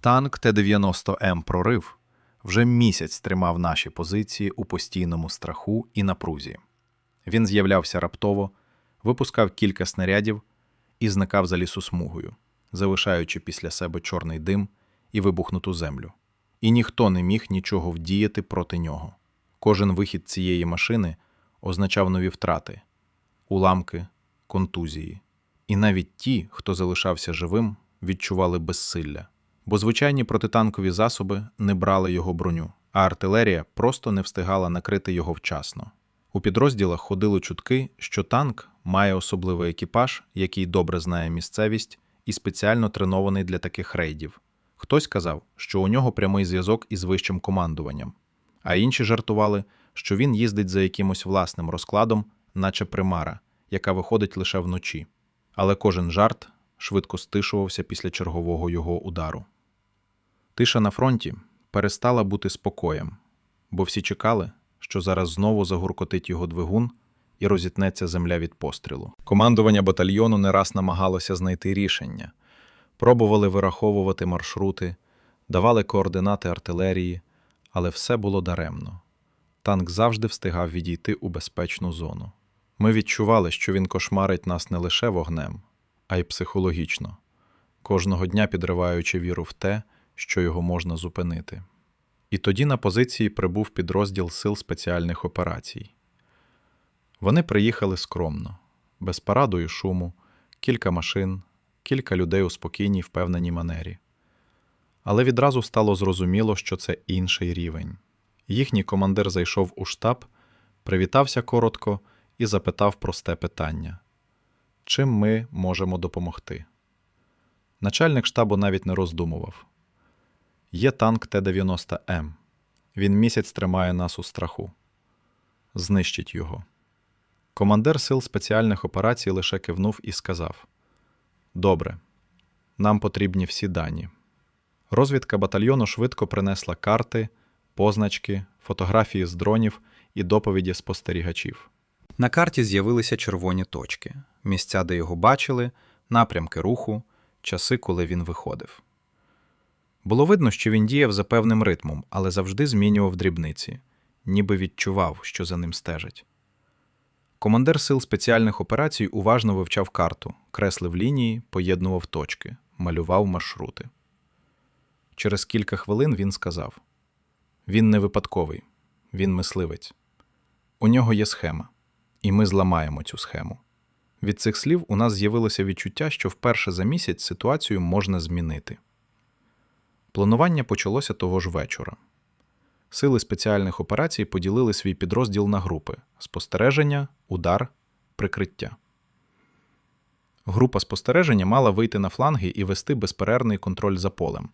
Танк Т-90М «Прорив» вже місяць тримав наші позиції у постійному страху і напрузі. Він з'являвся раптово, випускав кілька снарядів і зникав за лісосмугою, залишаючи після себе чорний дим і вибухнуту землю. І ніхто не міг нічого вдіяти проти нього. Кожен вихід цієї машини означав нові втрати, уламки, контузії. І навіть ті, хто залишався живим, відчували безсилля, бо звичайні протитанкові засоби не брали його броню, а артилерія просто не встигала накрити його вчасно. У підрозділах ходили чутки, що танк має особливий екіпаж, який добре знає місцевість і спеціально тренований для таких рейдів. Хтось казав, що у нього прямий зв'язок із вищим командуванням, а інші жартували, що він їздить за якимось власним розкладом, наче примара, яка виходить лише вночі. Але кожен жарт швидко стишувався після чергового його удару. Тиша на фронті перестала бути спокоєм, бо всі чекали, що зараз знову загуркотить його двигун і розітнеться земля від пострілу. Командування батальйону не раз намагалося знайти рішення, пробували вираховувати маршрути, давали координати артилерії, але все було даремно. Танк завжди встигав відійти у безпечну зону. Ми відчували, що він кошмарить нас не лише вогнем, а й психологічно, кожного дня підриваючи віру в те, його можна зупинити. І тоді на позиції прибув підрозділ Сил спеціальних операцій. Вони приїхали скромно, без параду і шуму, кілька машин, кілька людей у спокійній, впевненій манері. Але відразу стало зрозуміло, що це інший рівень. Їхній командир зайшов у штаб, привітався коротко і запитав просте питання: чим ми можемо допомогти? Начальник штабу навіть не роздумував. Є танк Т-90М. Він місяць тримає нас у страху. Знищить його. Командир сил спеціальних операцій лише кивнув і сказав: Добре, нам потрібні всі дані. Розвідка батальйону швидко принесла карти, позначки, фотографії з дронів і доповіді спостерігачів. На карті з'явилися червоні точки, місця, де його бачили, напрямки руху, часи, коли він виходив. Було видно, що він діяв за певним ритмом, але завжди змінював дрібниці, ніби відчував, що за ним стежать. Командир сил спеціальних операцій уважно вивчав карту, креслив лінії, поєднував точки, малював маршрути. Через кілька хвилин він сказав: Він не випадковий, він мисливець. У нього є схема, і ми зламаємо цю схему. Від цих слів у нас з'явилося відчуття, що вперше за місяць ситуацію можна змінити. Планування почалося того ж вечора. Сили спеціальних операцій поділили свій підрозділ на групи: спостереження, удар, прикриття. Група спостереження мала вийти на фланги і вести безперервний контроль за полем.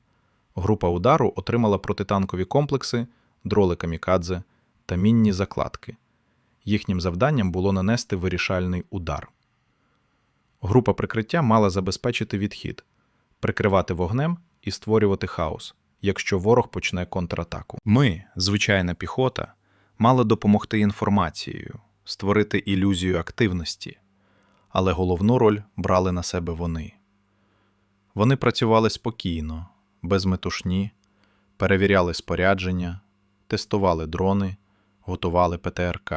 Група удару отримала протитанкові комплекси, дроли камікадзе та мінні закладки. Їхнім завданням було нанести вирішальний удар. Група прикриття мала забезпечити відхід, прикривати вогнем і створювати хаос, якщо ворог почне контратаку. Ми, звичайна піхота, мали допомогти інформацією, створити ілюзію активності, але головну роль брали на себе вони. Вони працювали спокійно, без метушні, перевіряли спорядження, тестували дрони, готували ПТРК.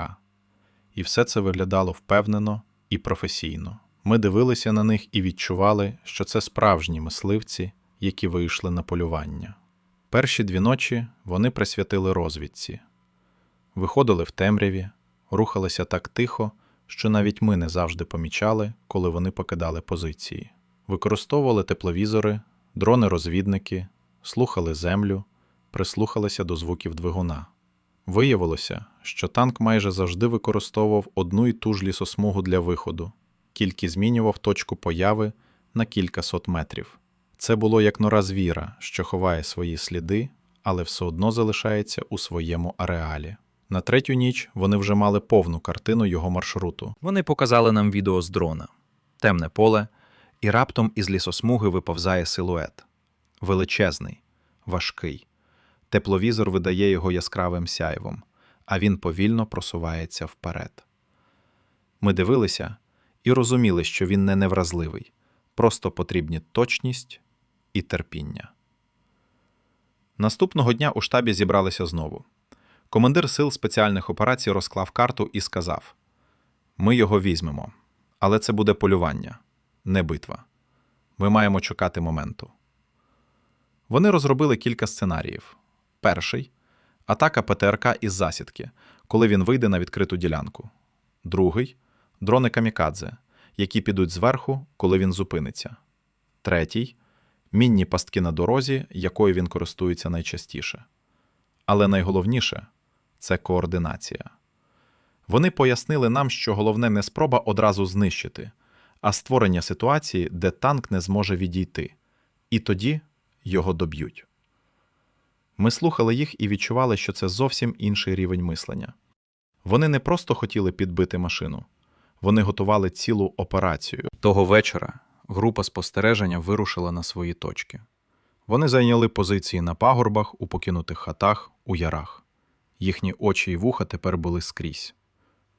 І все це виглядало впевнено і професійно. Ми дивилися на них і відчували, що це справжні мисливці, які вийшли на полювання. Перші дві ночі вони присвятили розвідці, виходили в темряві, рухалися так тихо, що навіть ми не завжди помічали, коли вони покидали позиції. Використовували тепловізори, дрони-розвідники, слухали землю, прислухалися до звуків двигуна. Виявилося, що танк майже завжди використовував одну і ту ж лісосмугу для виходу, тільки змінював точку появи на кількасот метрів. Це було як нора звіра, що ховає свої сліди, але все одно залишається у своєму ареалі. На третю ніч вони вже мали повну картину його маршруту. Вони показали нам відео з дрона, темне поле, і раптом із лісосмуги виповзає силует. Величезний, важкий. Тепловізор видає його яскравим сяйвом, а він повільно просувається вперед. Ми дивилися і розуміли, що він не невразливий, просто потрібні точність і терпіння. Наступного дня у штабі зібралися знову. Командир сил спеціальних операцій розклав карту і сказав: Ми його візьмемо, але це буде полювання, не битва. Ми маємо чекати моменту. Вони розробили кілька сценаріїв. Перший атака ПТРК із засідки, коли він вийде на відкриту ділянку. Другий дрони камікадзе, які підуть зверху, коли він зупиниться. Третій мінні пастки на дорозі, якою він користується найчастіше. Але найголовніше це координація. Вони пояснили нам, що головне не спроба одразу знищити, а створення ситуації, де танк не зможе відійти, і тоді його доб'ють. Ми слухали їх і відчували, що це зовсім інший рівень мислення. Вони не просто хотіли підбити машину, вони готували цілу операцію. Того вечора група спостереження вирушила на свої точки. Вони зайняли позиції на пагорбах, у покинутих хатах, у ярах. Їхні очі й вуха тепер були скрізь.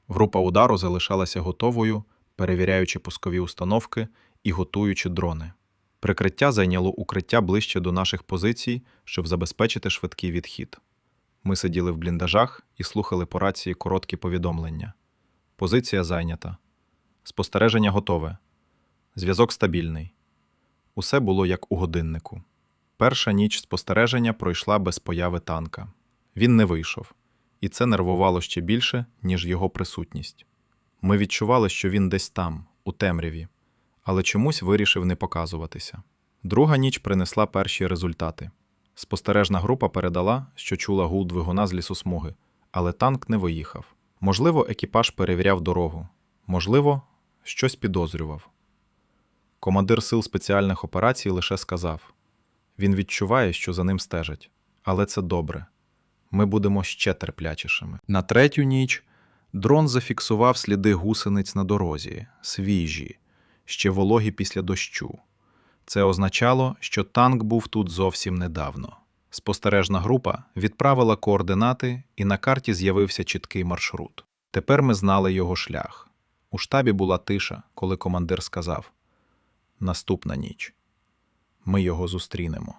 Група удару залишалася готовою, перевіряючи пускові установки і готуючи дрони. Прикриття зайняло укриття ближче до наших позицій, щоб забезпечити швидкий відхід. Ми сиділи в бліндажах і слухали по рації короткі повідомлення. Позиція зайнята. Спостереження готове. Зв'язок стабільний. Усе було як у годиннику. Перша ніч спостереження пройшла без появи танка. Він не вийшов, і це нервувало ще більше, ніж його присутність. Ми відчували, що він десь там, у темряві, але чомусь вирішив не показуватися. Друга ніч принесла перші результати. Спостережна група передала, що чула гул двигуна з лісосмуги, але танк не виїхав. Можливо, екіпаж перевіряв дорогу, можливо, щось підозрював. Командир сил спеціальних операцій лише сказав: він відчуває, що за ним стежать, але це добре. Ми будемо ще терплячішими. На третю ніч дрон зафіксував сліди гусениць на дорозі, свіжі, ще вологі після дощу. Це означало, що танк був тут зовсім недавно. Спостережна група відправила координати, і на карті з'явився чіткий маршрут. Тепер ми знали його шлях. У штабі була тиша, коли командир сказав: Наступна ніч. Ми його зустрінемо.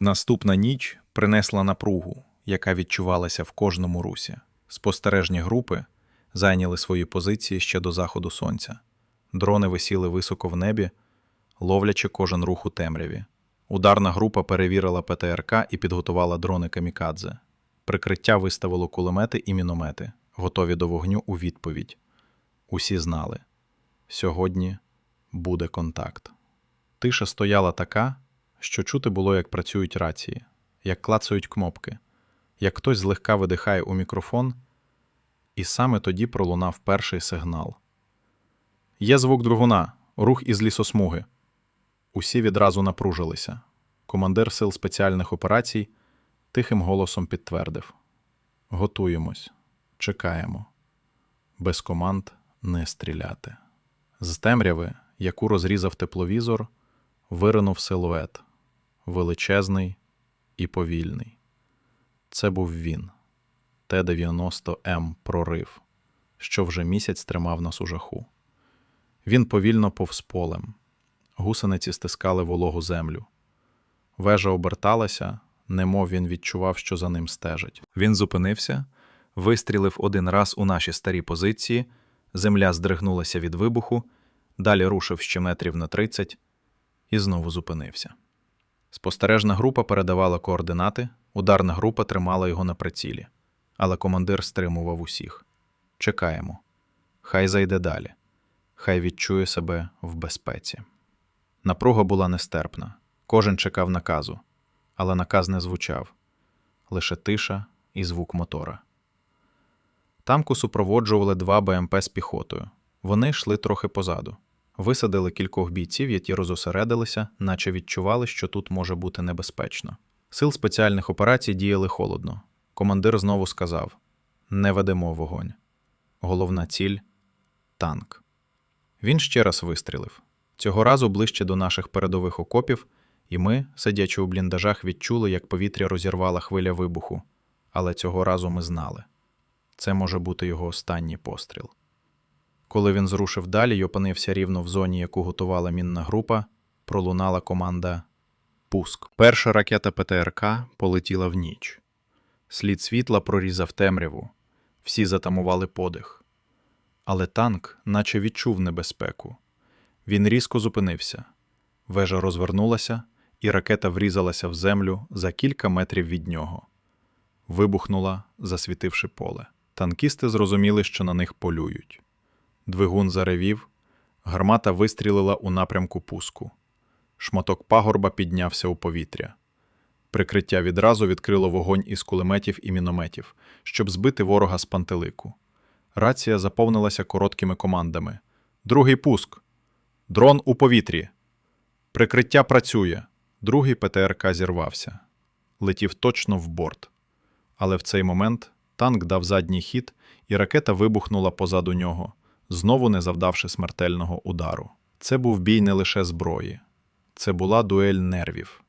Наступна ніч принесла напругу, яка відчувалася в кожному русі. Спостережні групи зайняли свої позиції ще до заходу сонця. Дрони висіли високо в небі, ловлячи кожен рух у темряві. Ударна група перевірила ПТРК і підготувала дрони камікадзе. Прикриття виставило кулемети і міномети, готові до вогню у відповідь. Усі знали сьогодні буде контакт. Тиша стояла така, що чути було, як працюють рації, як клацають кнопки, як хтось злегка видихає у мікрофон, і саме тоді пролунав перший сигнал. Є звук двигуна, рух із лісосмуги. Усі відразу напружилися. Командир сил спеціальних операцій тихим голосом підтвердив: Готуємось, чекаємо. Без команд не стріляти. З темряви, яку розрізав тепловізор, виринув силует величезний і повільний. Це був він, Т-90М прорив, що вже місяць тримав нас у жаху. Він повільно повз полем. Гусениці стискали вологу землю. Вежа оберталася, немов він відчував, що за ним стежать. Він зупинився, вистрілив один раз у наші старі позиції, земля здригнулася від вибуху, далі рушив ще метрів на 30 і знову зупинився. Спостережна група передавала координати, ударна група тримала його на прицілі, але командир стримував усіх. Чекаємо. Хай зайде далі, хай відчує себе в безпеці. Напруга була нестерпна, кожен чекав наказу, але наказ не звучав лише тиша і звук мотора. Тамку супроводжували два БМП з піхотою. Вони йшли трохи позаду. Висадили кількох бійців, які розосередилися, наче відчували, що тут може бути небезпечно. Сил спеціальних операцій діяли холодно. Командир знову сказав: Не ведемо вогонь. Головна ціль танк. Він ще раз вистрілив. Цього разу ближче до наших передових окопів, і ми, сидячи у бліндажах, відчули, як повітря розірвала хвиля вибуху. Але цього разу ми знали це може бути його останній постріл. Коли він зрушив далі й опинився рівно в зоні, яку готувала мінна група, пролунала команда Пуск. Перша ракета ПТРК полетіла в ніч. Слід світла прорізав темряву. Всі затамували подих. Але танк наче відчув небезпеку. Він різко зупинився. Вежа розвернулася, і ракета врізалася в землю за кілька метрів від нього. Вибухнула, засвітивши поле. Танкісти зрозуміли, що на них полюють. Двигун заревів, гармата вистрілила у напрямку пуску. Шматок пагорба піднявся у повітря. Прикриття відразу відкрило вогонь із кулеметів і мінометів, щоб збити ворога з пантелику. Рація заповнилася короткими командами: Другий пуск. Дрон у повітрі. Прикриття працює. Другий ПТРК зірвався. Летів точно в борт. Але в цей момент танк дав задній хід, і ракета вибухнула позаду нього, знову не завдавши смертельного удару. Це був бій не лише зброї, це була дуель нервів.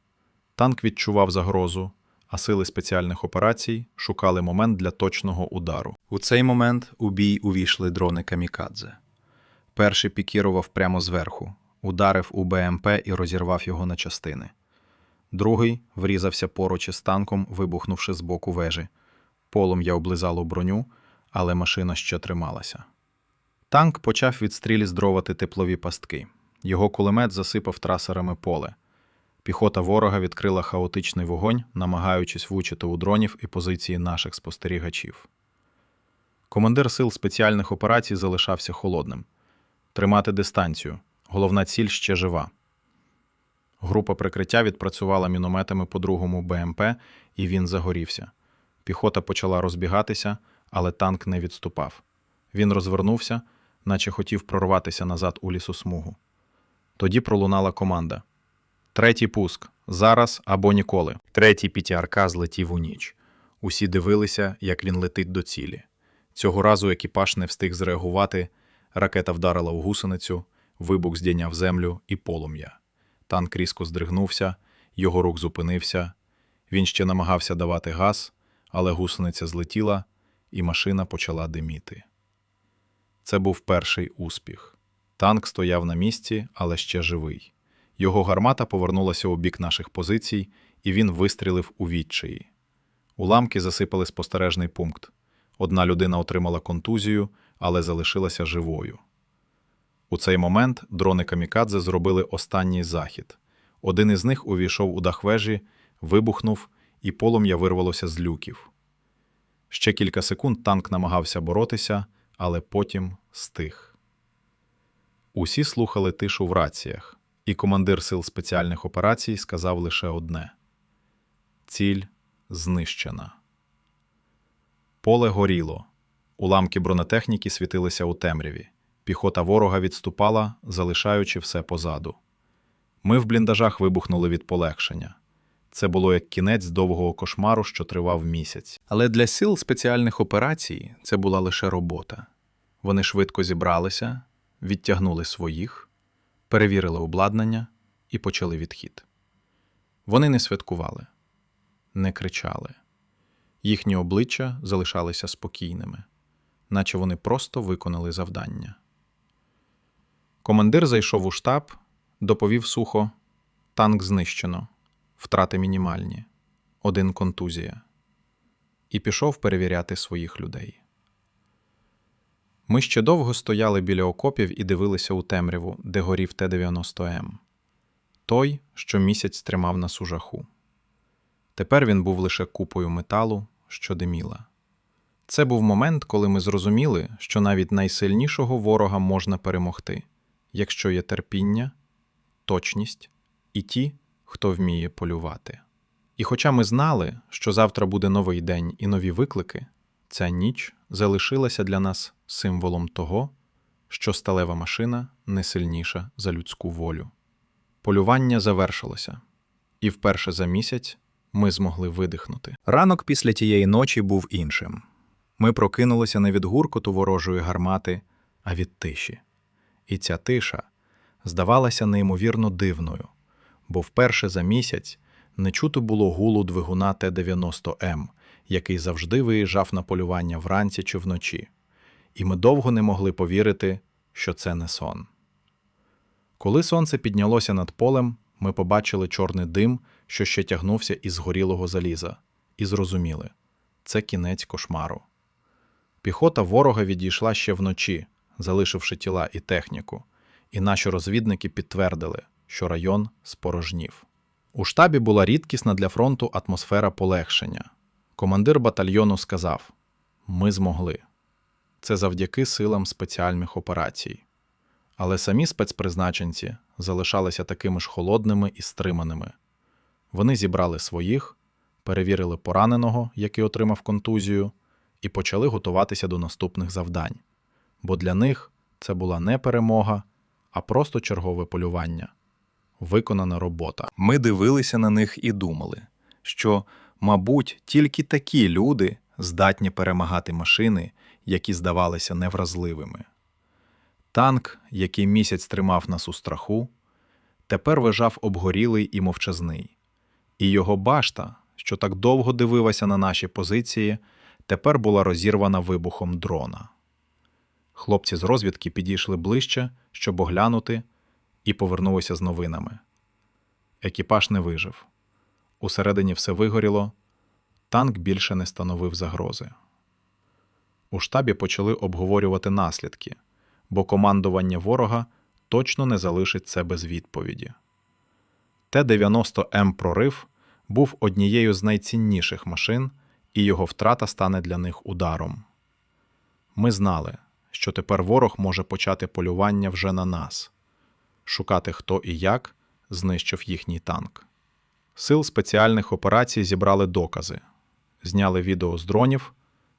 Танк відчував загрозу, а сили спеціальних операцій шукали момент для точного удару. У цей момент у бій увійшли дрони камікадзе. Перший пікірував прямо зверху, ударив у БМП і розірвав його на частини. Другий врізався поруч із танком, вибухнувши з боку вежі. Полум'я облизало броню, але машина ще трималася. Танк почав відстріліздровати теплові пастки. Його кулемет засипав трасерами поле. Піхота ворога відкрила хаотичний вогонь, намагаючись влучити у дронів і позиції наших спостерігачів. Командир сил спеціальних операцій залишався холодним. Тримати дистанцію. Головна ціль ще жива. Група прикриття відпрацювала мінометами по другому БМП, і він загорівся. Піхота почала розбігатися, але танк не відступав. Він розвернувся, наче хотів прорватися назад у лісосмугу. Тоді пролунала команда. Третій пуск. Зараз або ніколи. Третій п'ятіарка злетів у ніч. Усі дивилися, як він летить до цілі. Цього разу екіпаж не встиг зреагувати. Ракета вдарила у гусеницю, вибух здійняв землю і полум'я. Танк різко здригнувся, його рук зупинився. Він ще намагався давати газ, але гусениця злетіла, і машина почала диміти. Це був перший успіх. Танк стояв на місці, але ще живий. Його гармата повернулася у бік наших позицій, і він вистрілив у відчаї. Уламки засипали спостережний пункт. Одна людина отримала контузію, але залишилася живою. У цей момент дрони Камікадзе зробили останній захід. Один із них увійшов у дах вежі, вибухнув, і полум'я вирвалося з люків. Ще кілька секунд танк намагався боротися, але потім стих. Усі слухали тишу в раціях, і командир сил спеціальних операцій сказав лише одне: Ціль знищена. Поле горіло. Уламки бронетехніки світилися у темряві. Піхота ворога відступала, залишаючи все позаду. Ми в бліндажах вибухнули від полегшення. Це було як кінець довгого кошмару, що тривав місяць. Але для сил спеціальних операцій це була лише робота. Вони швидко зібралися, відтягнули своїх, перевірили обладнання і почали відхід. Вони не святкували, не кричали. Їхні обличчя залишалися спокійними, наче вони просто виконали завдання. Командир зайшов у штаб, доповів сухо: танк знищено, втрати мінімальні, один контузія, і пішов перевіряти своїх людей. Ми ще довго стояли біля окопів і дивилися у темряву, де горів Т-90М. Той, що місяць тримав нас у жаху. Тепер він був лише купою металу, що диміла. Це був момент, коли ми зрозуміли, що навіть найсильнішого ворога можна перемогти, якщо є терпіння, точність і ті, хто вміє полювати. І хоча ми знали, що завтра буде новий день і нові виклики, ця ніч залишилася для нас символом того, що сталева машина не сильніша за людську волю. Полювання завершилося, і вперше за місяць ми змогли видихнути. Ранок після тієї ночі був іншим. Ми прокинулися не від гуркоту ворожої гармати, а від тиші. І ця тиша здавалася неймовірно дивною, бо вперше за місяць не чути було гулу двигуна Т-90М, який завжди виїжджав на полювання вранці чи вночі, і ми довго не могли повірити, що це не сон. Коли сонце піднялося над полем, ми побачили чорний дим, що ще тягнувся із згорілого заліза, і зрозуміли це кінець кошмару. Піхота ворога відійшла ще вночі, залишивши тіла і техніку, і наші розвідники підтвердили, що район спорожнів. У штабі була рідкісна для фронту атмосфера полегшення. Командир батальйону сказав: Ми змогли. Це завдяки силам спеціальних операцій. Але самі спецпризначенці залишалися такими ж холодними і стриманими. Вони зібрали своїх, перевірили пораненого, який отримав контузію, і почали готуватися до наступних завдань. Бо для них це була не перемога, а просто чергове полювання, виконана робота. Ми дивилися на них і думали, що, мабуть, тільки такі люди здатні перемагати машини, які здавалися невразливими. Танк, який місяць тримав нас у страху, тепер лежав обгорілий і мовчазний, і його башта, що так довго дивилася на наші позиції, тепер була розірвана вибухом дрона. Хлопці з розвідки підійшли ближче, щоб оглянути, і повернулися з новинами. Екіпаж не вижив. Усередині все вигоріло, танк більше не становив загрози. У штабі почали обговорювати наслідки, бо командування ворога точно не залишить це без відповіді. Т-90М прорив був однією з найцінніших машин, і його втрата стане для них ударом. Ми знали, що тепер ворог може почати полювання вже на нас, шукати хто і як знищив їхній танк. Сил спеціальних операцій зібрали докази, зняли відео з дронів,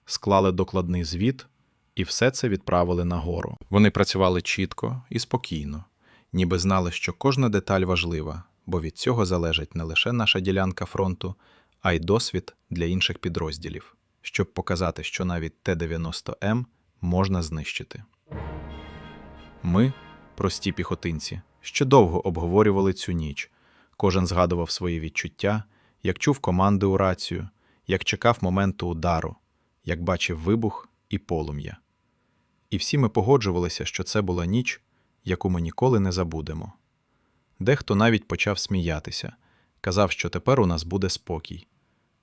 склали докладний звіт і все це відправили нагору. Вони працювали чітко і спокійно, ніби знали, що кожна деталь важлива, бо від цього залежить не лише наша ділянка фронту, а й досвід для інших підрозділів, щоб показати, що навіть Т-90М можна знищити. Ми, прості піхотинці, ще довго обговорювали цю ніч. Кожен згадував свої відчуття, як чув команди у рацію, як чекав моменту удару, як бачив вибух і полум'я. І всі ми погоджувалися, що це була ніч, яку ми ніколи не забудемо. Дехто навіть почав сміятися, казав, що тепер у нас буде спокій.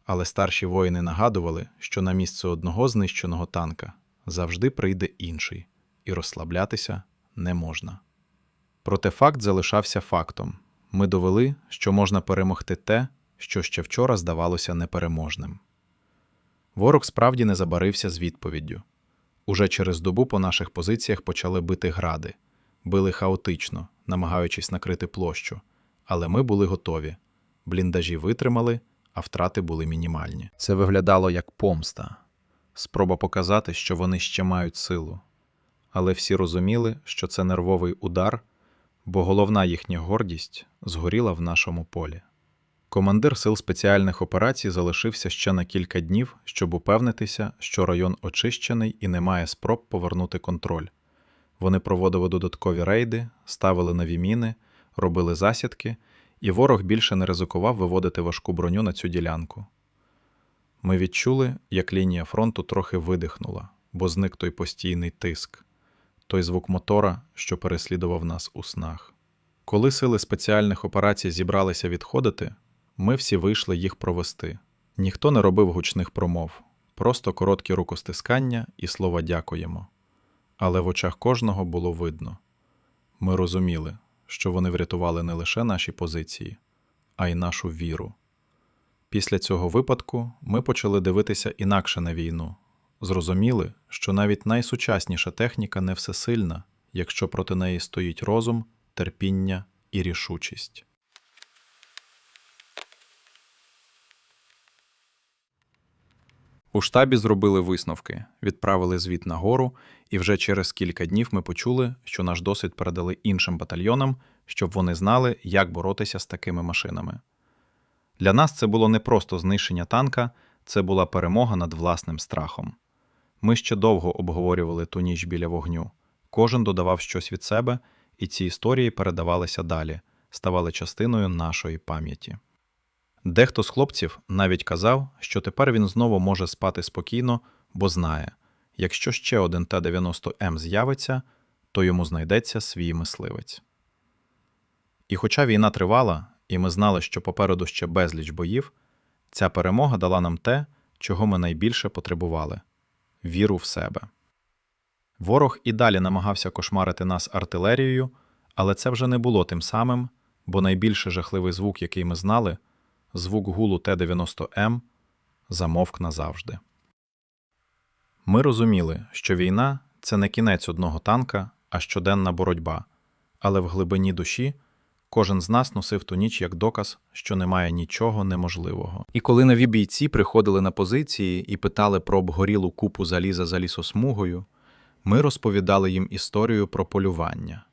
Але старші воїни нагадували, що на місце одного знищеного танка завжди прийде інший, і розслаблятися не можна. Проте факт залишався фактом ми довели, що можна перемогти те, що ще вчора здавалося непереможним. Ворог справді не забарився з відповіддю. Уже через добу по наших позиціях почали бити гради, били хаотично, намагаючись накрити площу, але ми були готові. Бліндажі витримали, а втрати були мінімальні. Це виглядало як помста, спроба показати, що вони ще мають силу. Але всі розуміли, що це нервовий удар, бо головна їхня гордість згоріла в нашому полі. Командир сил спеціальних операцій залишився ще на кілька днів, щоб упевнитися, що район очищений і немає спроб повернути контроль. Вони проводили додаткові рейди, ставили нові міни, робили засідки, і ворог більше не ризикував виводити важку броню на цю ділянку. Ми відчули, як лінія фронту трохи видихнула, бо зник той постійний тиск, той звук мотора, що переслідував нас у снах. Коли сили спеціальних операцій зібралися відходити, ми всі вийшли їх провести. Ніхто не робив гучних промов, просто короткі рукостискання і слова дякуємо. Але в очах кожного було видно. Ми розуміли, що вони врятували не лише наші позиції, а й нашу віру. Після цього випадку ми почали дивитися інакше на війну, зрозуміли, що навіть найсучасніша техніка не всесильна, якщо проти неї стоїть розум, терпіння і рішучість. У штабі зробили висновки, відправили звіт нагору, і вже через кілька днів ми почули, що наш досвід передали іншим батальйонам, щоб вони знали, як боротися з такими машинами. Для нас це було не просто знищення танка, це була перемога над власним страхом. Ми ще довго обговорювали ту ніч біля вогню. Кожен додавав щось від себе, і ці історії передавалися далі, ставали частиною нашої пам'яті. Дехто з хлопців навіть казав, що тепер він знову може спати спокійно, бо знає, якщо ще один Т-90М з'явиться, то йому знайдеться свій мисливець. І хоча війна тривала, і ми знали, що попереду ще безліч боїв, ця перемога дала нам те, чого ми найбільше потребували віру в себе. Ворог і далі намагався кошмарити нас артилерією, але це вже не було тим самим, бо найбільше жахливий звук, який ми знали, звук гулу Т-90М, замовк назавжди. Ми розуміли, що війна це не кінець одного танка, а щоденна боротьба, але в глибині душі кожен з нас носив ту ніч як доказ, що немає нічого неможливого. І коли нові бійці приходили на позиції і питали про обгорілу купу заліза за лісосмугою, ми розповідали їм історію про полювання,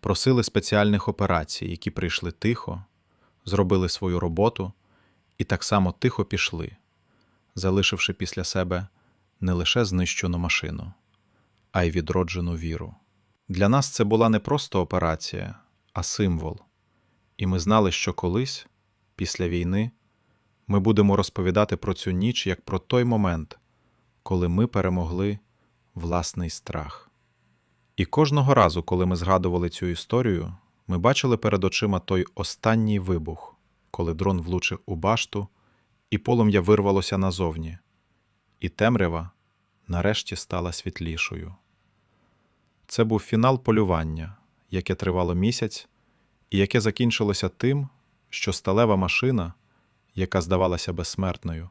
просили спеціальних операцій, які прийшли тихо, зробили свою роботу і так само тихо пішли, залишивши після себе не лише знищену машину, а й відроджену віру. Для нас це була не просто операція, а символ. І ми знали, що колись, після війни, ми будемо розповідати про цю ніч як про той момент, коли ми перемогли власний страх. І кожного разу, коли ми згадували цю історію, ми бачили перед очима той останній вибух, коли дрон влучив у башту, і полум'я вирвалося назовні, і темрява нарешті стала світлішою. Це був фінал полювання, яке тривало місяць, і яке закінчилося тим, що сталева машина, яка здавалася безсмертною,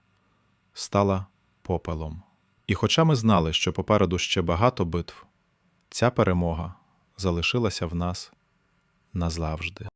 стала попелом. І хоча ми знали, що попереду ще багато битв, ця перемога залишилася в нас назавжди.